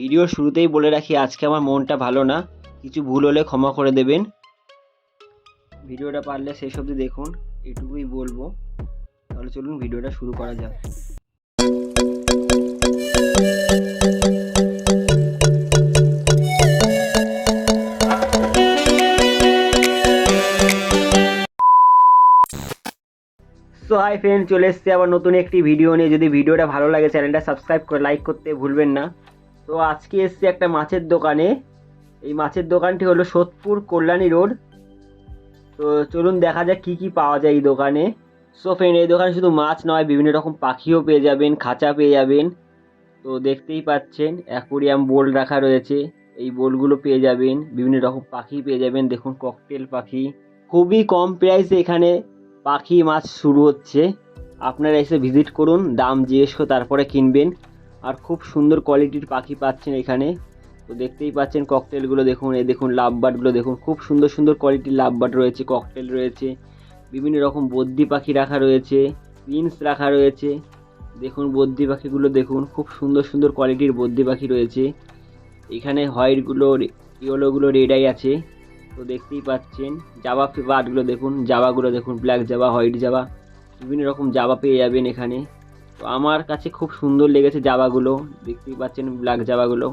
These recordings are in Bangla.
ভিডিওর শুরুতেই বলে রাখি, আজকে আমার মনটা ভালো না। কিছু ভুল হলে ক্ষমা করে দেবেন। ভিডিওটা পারলে শেষ অবধি দেখুন, এটুকুই বলব। তাহলে চলুন ভিডিওটা শুরু করা যাক। সো হাই ফ্রেন্ড চলে এসছে আবার নতুন একটি ভিডিও নিয়ে। যদি ভিডিওটা ভালো লাগে চ্যানেলটা সাবস্ক্রাইব করে লাইক করতে ভুলবেন না। তো আজকে এসছি একটা মাছের দোকানে। এই মাছের দোকানটি হলো সোদপুর কল্যাণী রোড। তো চলুন দেখা যাক কী কী পাওয়া যায় এই দোকানে। সো ফ্রেন্ড এই দোকানে শুধু মাছ নয়, বিভিন্ন রকম পাখিও পেয়ে যাবেন, খাঁচা পেয়ে যাবেন। তো দেখতেই পাচ্ছেন, অ্যাকোরিয়াম বোল রাখা রয়েছে। এই বোলগুলো পেয়ে যাবেন, বিভিন্ন রকম পাখি পেয়ে যাবেন। দেখুন, ককটেল পাখি। খুবই কম প্রাইসে এখানে পাখি মাছ শুরু হচ্ছে। আপনারা এসে ভিজিট করুন, দাম জিজ্ঞেস করে তারপরে কিনবেন। আর খুব সুন্দর কোয়ালিটির পাখি পাচ্ছেন এখানে। তো দেখতেই পাচ্ছেন ককটেলগুলো দেখুন, এই দেখুন লাভ লাভবার্ডগুলো দেখুন, খুব সুন্দর সুন্দর কোয়ালিটির লাভ লাভবার্ড রয়েছে ককটেল রয়েছে। বিভিন্ন রকম বদ্যি পাখি রাখা রয়েছে পিন্স রাখা রয়েছে। দেখুন বদ্যি পাখিগুলো, দেখুন, খুব সুন্দর সুন্দর কোয়ালিটির বদ্যি পাখি রয়েছে। এখানে হোয়াইটগুলো ইয়েলোগুলো রেডাই আছে। তো দেখতেই পাচ্ছেন জাবা বার্ডগুলো দেখুন জাবাগুলো দেখুন ব্ল্যাক জাবা হোয়াইট জাবা বিভিন্ন রকম জাবা পেয়ে যাবেন এখানে। তো আমার কাছে খুব সুন্দর লেগেছে জাভাগুলো দেখতেই পাচ্ছেন ব্ল্যাক জাবাগুলো।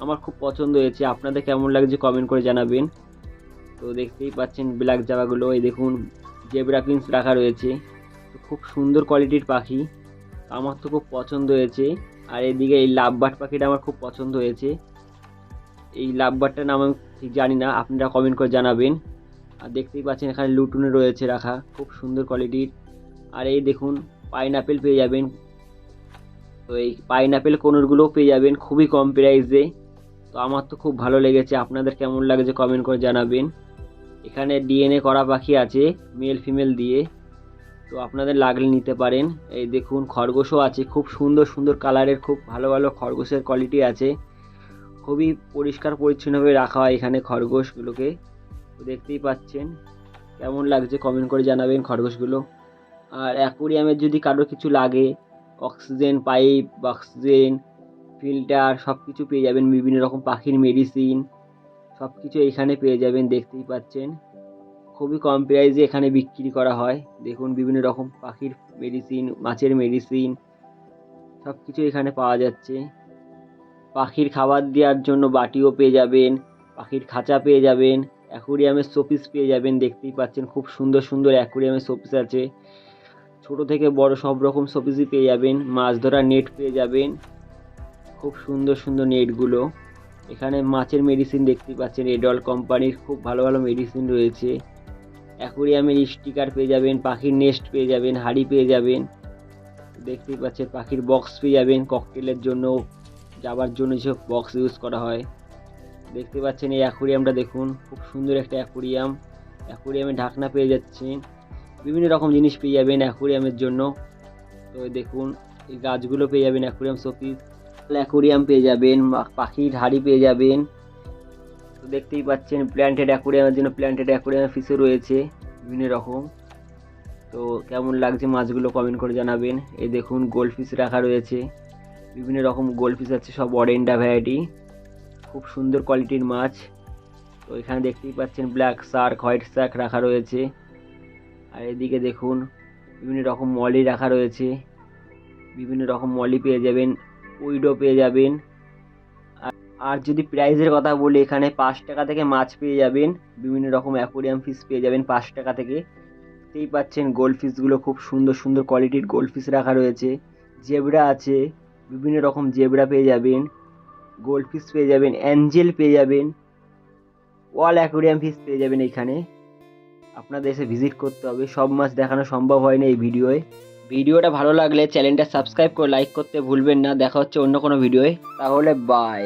আমার খুব পছন্দ হয়েছে। আপনাদের কেমন লাগছে কমেন্ট করে জানাবেন। তো দেখতেই পাচ্ছেন ব্ল্যাক জাবাগুলো। এই দেখুন জেব্রা পিন্স রাখা রয়েছে। তো খুব সুন্দর কোয়ালিটির পাখি। আমার তো খুব পছন্দ হয়েছে। আর এদিকে এই লাভবার্ড পাখিটা আমার খুব পছন্দ হয়েছে। এই লাভবারটার নাম আমি ঠিক জানি না। আপনারা কমেন্ট করে জানাবেন। আর দেখতেই পাচ্ছেন এখানে লুটুনে রয়েছে রাখা। খুব সুন্দর কোয়ালিটির আর এই দেখুন পাইনাপেল পেয়ে যাবেন। তো এই পাইনাপেল কোনোরগুলোও পেয়ে যাবেন, খুবই কম প্রাইসে তো আমার তো খুব ভালো লেগেছে, আপনাদের কেমন লাগছে কমেন্ট করে জানাবেন। এখানে ডিএনএ করা পাখি আছে মেল ফিমেল দিয়ে। তো আপনাদের লাগলে নিতে পারেন। এই দেখুন, খরগোশও আছে, খুব সুন্দর সুন্দর কালারের খুব ভালো ভালো খরগোশের কোয়ালিটি আছে। খুবই পরিষ্কার, পরিচ্ছন্নভাবে রাখা হয় এখানে খরগোশগুলোকে। দেখতেই পাচ্ছেন, কেমন লাগছে কমেন্ট করে জানাবেন খরগোশগুলো। আর অ্যাকোরিয়ামের যদি কারোর কিছু লাগে অক্সিজেন, পাইপ, অক্সিজেন, ফিল্টার সব কিছু পেয়ে যাবেন। বিভিন্ন রকম পাখির মেডিসিন সব কিছু এখানে পেয়ে যাবেন, দেখতেই পাচ্ছেন। খুবই কম প্রাইসে এখানে বিক্রি করা হয়। দেখুন, বিভিন্ন রকম পাখির মেডিসিন মাছের মেডিসিন সব কিছু এখানে পাওয়া যাচ্ছে। পাখির খাবার দেওয়ার জন্য বাটিও পেয়ে যাবেন, পাখির খাঁচা পেয়ে যাবেন অ্যাকোরিয়ামের শোপিস পেয়ে যাবেন, দেখতেই পাচ্ছেন। খুব সুন্দর সুন্দর অ্যাকোরিয়ামের শোপিস আছে। ছোট থেকে বড় সব রকম শোপিসই পেয়ে যাবেন। মাছ ধরার নেট পেয়ে যাবেন। খুব সুন্দর সুন্দর নেটগুলো এখানে মাছের মেডিসিন দেখতে পাচ্ছেন। এডল কোম্পানির খুব ভালো ভালো মেডিসিন রয়েছে। অ্যাকোরিয়ামের স্টিকার পেয়ে যাবেন, পাখির নেস্ট পেয়ে যাবেন, হাড়ি পেয়ে যাবেন। দেখতেই পাচ্ছেন, পাখির বক্স পেয়ে যাবেন ককটেলের জন্য। যাবার জন্য যেসব বক্স ইউজ করা হয়। দেখতে পাচ্ছেন এই অ্যাকোরিয়ামটা দেখুন। খুব সুন্দর একটা অ্যাকোরিয়াম অ্যাকোরিয়ামে ঢাকনা পেয়ে যাচ্ছেন। বিভিন্ন রকম জিনিস পেয়ে যাবেন অ্যাকোরিয়ামের জন্য। তো দেখুন, এই গাছগুলো পেয়ে যাবেন অ্যাকোরিয়াম শোপিস। অ্যাকোরিয়াম পেয়ে যাবেন পাখির হাড়ি পেয়ে যাবেন। তো দেখতেই পাচ্ছেন, প্ল্যান্টেড অ্যাকোরিয়ামের জন্য প্ল্যান্টেড অ্যাকোরিয়াম ফিসও রয়েছে, বিভিন্ন রকম। তো কেমন লাগছে মাছগুলো কমেন্ট করে জানাবেন। এই দেখুন গোল্ড ফিশ রাখা রয়েছে। বিভিন্ন রকম গোল্ড ফিশ আছে, সব অরেন্ডা ভ্যারাইটি। খুব সুন্দর কোয়ালিটির মাছ। তো এখানে দেখতেই পাচ্ছেন, ব্ল্যাক শার্ক, হোয়াইট শার্ক রাখা রয়েছে। আর এদিকে দেখুন, বিভিন্ন রকম মলি রাখা রয়েছে। বিভিন্ন রকম মলি পেয়ে যাবেন, উইডো পেয়ে যাবেন। আর- যদি প্রাইজের কথা বলি, এখানে পাঁচ টাকা থেকে মাছ পেয়ে যাবেন। বিভিন্ন রকম অ্যাকোরিয়াম ফিশ পেয়ে যাবেন পাঁচ টাকা থেকে। দেখতেই পাচ্ছেন গোল্ড ফিশগুলো খুব সুন্দর সুন্দর কোয়ালিটির গোল্ড ফিশ রাখা রয়েছে। জেবরা আছে, বিভিন্ন রকম জেবরা পেয়ে যাবেন। গোল্ড ফিশ পেয়ে যাবেন অ্যাঞ্জেল পেয়ে যাবেন। ওয়াল অ্যাকোরিয়াম ফিস পেয়ে যাবেন এখানে। আপনাদের এসে ভিজিট করতে হবে। সব মাছ দেখানো সম্ভব হয় না এই ভিডিওয়ে। ভিডিওটা ভালো লাগলে চ্যানেলটা সাবস্ক্রাইব করে লাইক করতে ভুলবেন না। দেখা হচ্ছে অন্য কোনো ভিডিওয়ে। তাহলে বাই